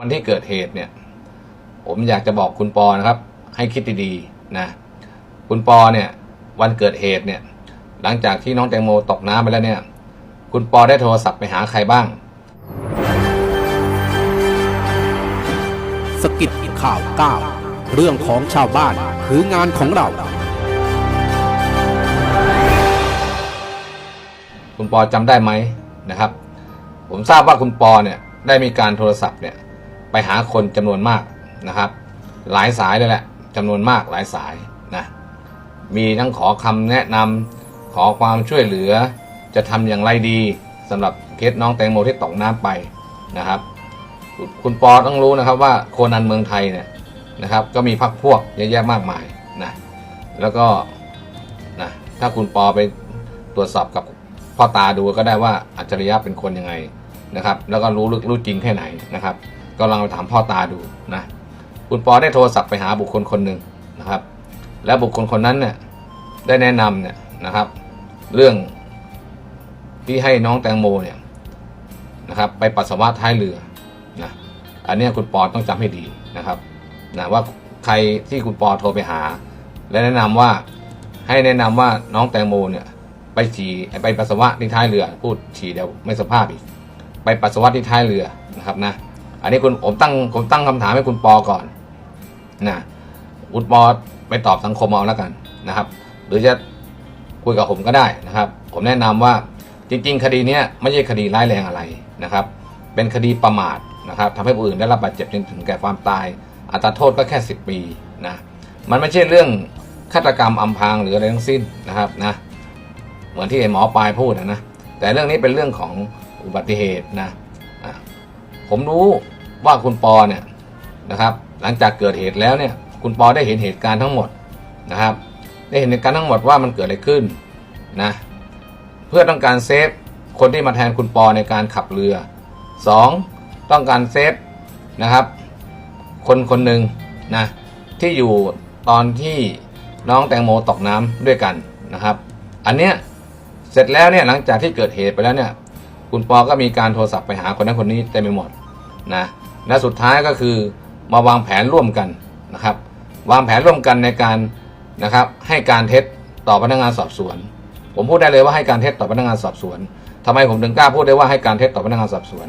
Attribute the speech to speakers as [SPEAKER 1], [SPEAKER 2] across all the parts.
[SPEAKER 1] วันที่เกิดเหตุเนี่ย ผมอยากจะบอกคุณปอนะครับ ให้คิดดีๆนะคุณปอเนี่ย วันเกิดเหตุเนี่ย หลังจากที่น้องแตงโมตกน้ำไปแล้วเนี่ย คุณปอได้โทรศัพท์ไปหาใครบ้าง
[SPEAKER 2] สกิดข่าวก้าวเรื่องของชาวบ้านคืองานของเรา
[SPEAKER 1] คุณปอจำได้ไหมนะครับ ผมทราบว่าคุณปอเนี่ยได้มีการโทรศัพท์เนี่ย ไปหาคนจำนวนมากนะครับ หลายสายเลยแหละจำนวนมากหลายสายนะมีทั้งขอคำแนะนำขอความช่วยเหลือ จะทำอย่างไรดีสำหรับเคสน้องแตงโมที่ตกน้ำไปนะครับคุณคุณปอต้องรู้นะครับว่าโคนันเมืองไทยเนี่ยนะครับ ก็มีพักพวกเยอะแยะมากมายนะแล้วก็นะถ้าคุณปอไปตรวจสอบกับพ่อตาดูก็ได้ว่าอัจฉริยะเป็นคนยังไงนะครับ แล้วก็รู้ลึกรู้จริงแค่ไหนนะครับ ก็ลองไปถามพ่อตาดูนะคุณปอได้โทรศัพท์ไปหาบุคคลคนหนึ่งนะครับ แล้วบุคคลคนนั้นเนี่ยได้แนะนำเนี่ยนะครับ เรื่องที่ให้น้องแตงโมเนี่ยนะครับ ไปปัสสาวะท้ายเรือนะอันนี้คุณปอต้องจำให้ดีนะครับนะว่าใครที่คุณปอโทรไปหา และแนะนำว่าให้แนะนำว่าน้องแตงโมเนี่ยไปฉี่ไปปัสสาวะที่ท้ายเรือ พูดฉี่เดี๋ยวไม่สภาพอีก ไปปัสสาวะที่ท้ายเรือนะครับนะ อันนี้คุณผมตั้งผมตั้งคำถามให้คุณปอก่อนนะคุณปอไปตอบสังคมเอาแล้วกันนะครับ หรือจะคุยกับผมก็ได้นะครับ ผมแนะนำว่าจริง ๆ คดีนี้ไม่ใช่คดีร้ายแรงอะไรนะครับ เป็นคดีประมาทนะครับทำให้ผู้อื่นได้รับบาดเจ็บจนถึงแก่ความตาย อัตราโทษก็แค่ 10 ปีนะมันไม่ใช่เรื่องฆาตกรรมอำพรางหรืออะไรทั้งสิ้นนะครับนะเหมือนที่หมอปลายพูดนะนะแต่เรื่องนี้เป็นเรื่องของอุบัติเหตุนะผมรู้ ว่าคุณปอเนี่ยนะครับ หลังจากเกิดเหตุแล้วเนี่ย คุณปอได้เห็นเหตุการณ์ทั้งหมดนะครับ ได้เห็นเหตุการณ์ทั้งหมดว่ามันเกิดอะไรขึ้นนะเพื่อต้องการเซฟคนที่มาแทนคุณปอในการขับเรือสองต้องการเซฟนะครับ คนคนหนึ่งนะที่อยู่ตอนที่น้องแตงโมตกน้ำด้วยกันนะครับ อันเนี้ยเสร็จแล้วเนี่ยหลังจากที่เกิดเหตุไปแล้วเนี่ย คุณปอก็มีการโทรศัพท์ไปหาคนนั้นคนนี้เต็มไปหมดนะ และสุดท้ายก็คือมาวางแผนร่วมกันนะครับ วางแผนร่วมกันในการนะครับให้การเท็จต่อพนักงานสอบสวน ผมพูดได้เลยว่าให้การเท็จต่อพนักงานสอบสวนทำไมผมถึงกล้าพูดได้ว่าให้การเท็จต่อพนักงานสอบสวน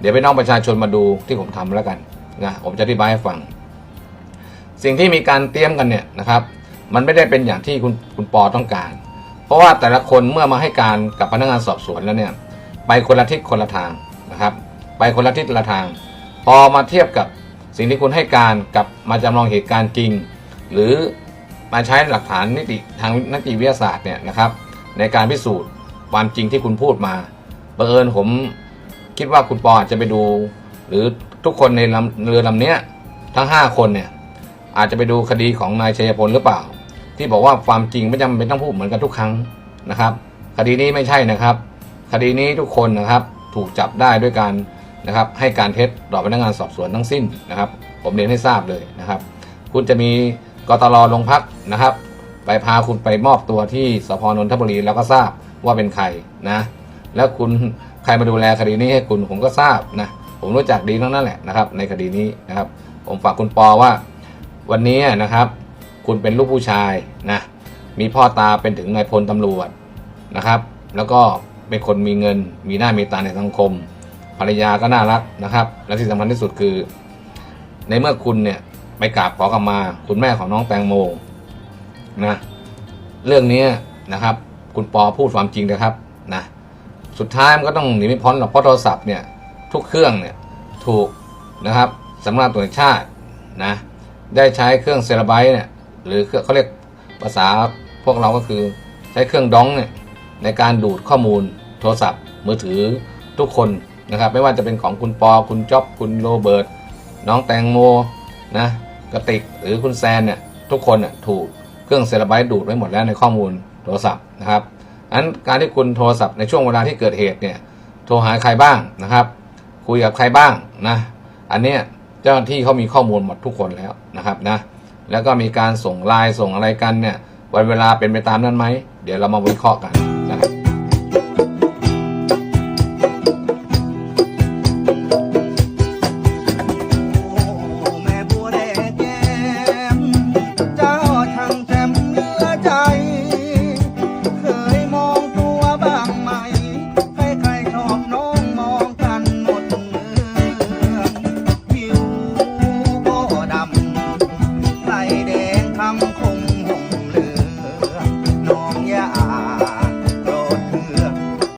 [SPEAKER 1] เดี๋ยวพี่น้องประชาชนมาดูที่ผมทำแล้วกันนะผมจะอธิบายให้ฟัง สิ่งที่มีการเตรียมกันเนี่ยนะครับ มันไม่ได้เป็นอย่างที่คุณคุณปอต้องการ เพราะว่าแต่ละคนเมื่อมาให้การกับพนักงานสอบสวนแล้วเนี่ยไปคนละทิศคนละทางนะครับ ไปคนละทิศละทาง พอมาเทียบกับสิ่งที่คุณให้การกับมาจำลองเหตุการณ์จริง หรือมาใช้หลักฐานนิติทางนิติวิทยาศาสตร์เนี่ยนะครับ ในการพิสูจน์ความจริงที่คุณพูดมาบังเอิญผมคิดว่าคุณปออาจจะไปดู หรือทุกคนในลำเรือลำนี้ทั้ง 5 คนเนี่ยอาจจะไปดูคดีของนายชัยพลหรือเปล่า ที่บอกว่าความจริงไม่จำเป็นต้องพูดเหมือนกันทุกครั้งนะครับ คดีนี้ไม่ใช่นะครับ คดีนี้ทุกคนนะครับถูกจับได้ด้วยการ นะครับให้การเท็จต่อพนักงานสอบสวนทั้งสิ้นนะครับ ผมเรียนให้ทราบเลยนะครับ คุณจะมีกตรลงพักนะครับ ไปพาคุณไปมอบตัวที่สพนนทบุรีแล้วก็ทราบว่าเป็นใครนะ แล้วคุณใครมาดูแลคดีนี้ให้คุณผมก็ทราบนะผมรู้จักดีทั้งนั้นแหละนะครับ ในคดีนี้นะครับ ผมฝากคุณปอว่า วันนี้นะครับ คุณเป็นลูกผู้ชายนะมีพ่อตาเป็นถึงนายพลตำรวจนะครับ แล้วก็เป็นคนมีเงินมีหน้ามีตาในสังคม ภรรยาก็น่ารักนะครับ และที่สำคัญที่สุดคือ ในเมื่อคุณเนี่ยไปกราบขอขมา คุณแม่ของน้องแตงโมนะเรื่องนี้นะครับ คุณปอพูดความจริงนะครับนะสุดท้ายมันก็ต้องหนีไม่พ้นหรอกเพราะโทรศัพท์เนี่ยทุกเครื่องเนี่ยถูกนะครับสำนักตรวจแห่งชาตินะได้ใช้เครื่องเซราไบต์เนี่ยหรือเครื่องเขาเรียกภาษาพวกเราก็คือใช้เครื่องดองเนี่ยในการดูดข้อมูลโทรศัพท์มือถือทุกคน นะครับไม่ว่าจะเป็นของคุณปอคุณจ๊อบคุณโรเบิร์ตน้องแตงโมนะกระติกหรือคุณแซนเนี่ยทุกคนน่ยถูกเครื่องเซราไบต์ดูดไว้หมดแล้วในข้อมูลโทรศัพท์นะครับอันการที่คุณโทรศัพท์ในช่วงเวลาที่เกิดเหตุเนี่ยโทรหาใครบ้างนะครับ คุยกับใครบ้างนะอันเนี้ยเจ้าหน้าที่เขามีข้อมูลหมดทุกคนแล้วนะครับนะแล้วก็มีการส่งไลน์ส่งอะไรกันเนี่ยวันเวลาเป็นไปตามนั้นไหมเดี๋ยวเรามาวิเคราะห์กัน